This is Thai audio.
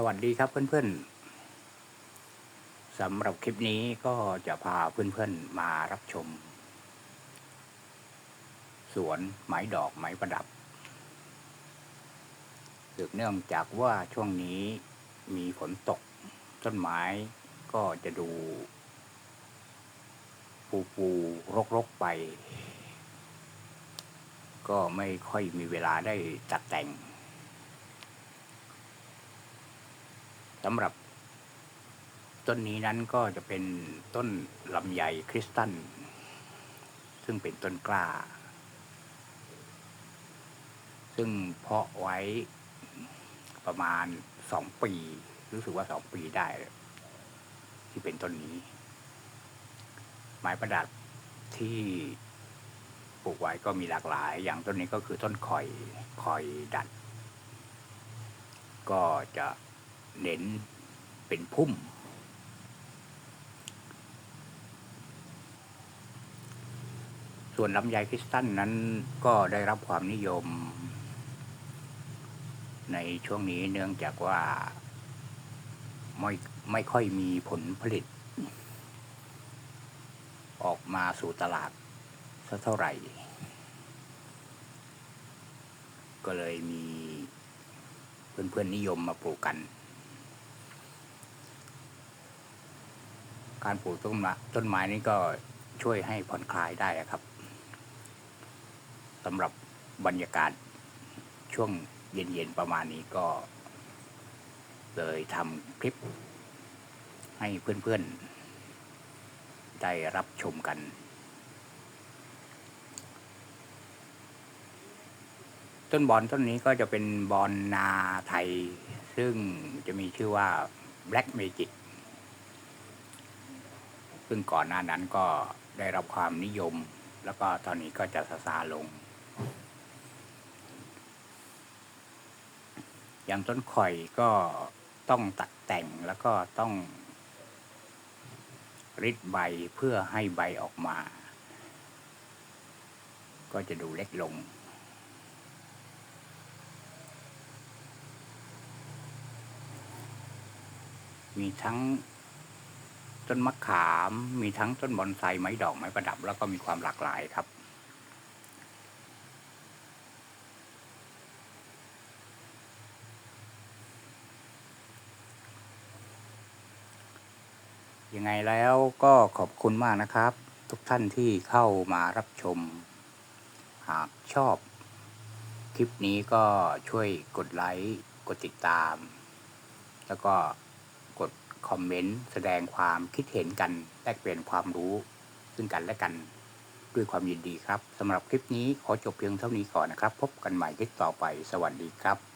สวัสดีครับเพื่อนๆสำหรับคลิปนี้ก็จะพาเพื่อนๆมารับชม สวนไม้ดอกไม้ประดับสืบเนื่องจากว่าช่วงนี้มีฝนตก ต้นไม้ก็จะดู ปูปูรกรกไป ก็ไม่ค่อยมีเวลาได้จัดแต่งำหรับ ต้นนี้นั้นก็จะเป็นต้นลำไยคริสตัลซึ่งเป็นต้นกล้า ซึ่งเพาะไว้ประมาณสองปี รู้สึกว่าสองปีได้ ที่เป็นต้นนี้ ไม้ประดับที่ปลูกไว้ก็มีหลากหลาย อย่างต้นนี้ก็คือต้นคอยคอยดัด ก็จะ เน้นเป็นพุ่ม ส่วนลำไยคริสตัลนั้นก็ได้รับความนิยม ในช่วงนี้เนื่องจากว่าไม่ไม่ค่อยมีผลผลิต ออกมาสู่ตลาดสักเท่าไหร่ ก็เลยมีเพื่อนๆนิยมมาปลูกกัน การปลูกต้นไม้ต้นไม้นี้ก็ช่วยให้ผ่อนคลายได้ครับสำหรับบรรยากาศช่วงเย็นๆประมาณนี้ก็ เลยทำคลิป ให้เพื่อนๆ ได้รับชมกัน ต้นบอนต้นนี้ก็จะเป็นบอนนาไทย ซึ่งจะมีชื่อว่า Black Magic ซึ่งก่อนหน้านั้นก็ได้รับความนิยม แล้วก็ตอนนี้ก็จะซาซาลง อย่างต้นข่อยก็ต้องตัดแต่งแล้วก็ต้องริดใบเพื่อให้ใบออกมา ก็จะดูเล็กลง มีทั้ง ต้นมะขาม มีทั้งต้นบอนไซไม้ดอกไม้ประดับ แล้วก็มีความหลากหลายครับ ยังไงแล้วก็ขอบคุณมากนะครับ ทุกท่านที่เข้ามารับชม หากชอบ คลิปนี้ก็ช่วยกดไลค์ กดติดตาม แล้วก็ คอมเมนต์ แสดงความคิดเห็นกันแลกเปลี่ยนความรู้ซึ่งกันและกัน ด้วยความยินดีครับสำหรับคลิปนี้ขอจบเพียงเท่านี้ก่อนนะครับ พบกันใหม่คลิปต่อไปสวัสดีครับ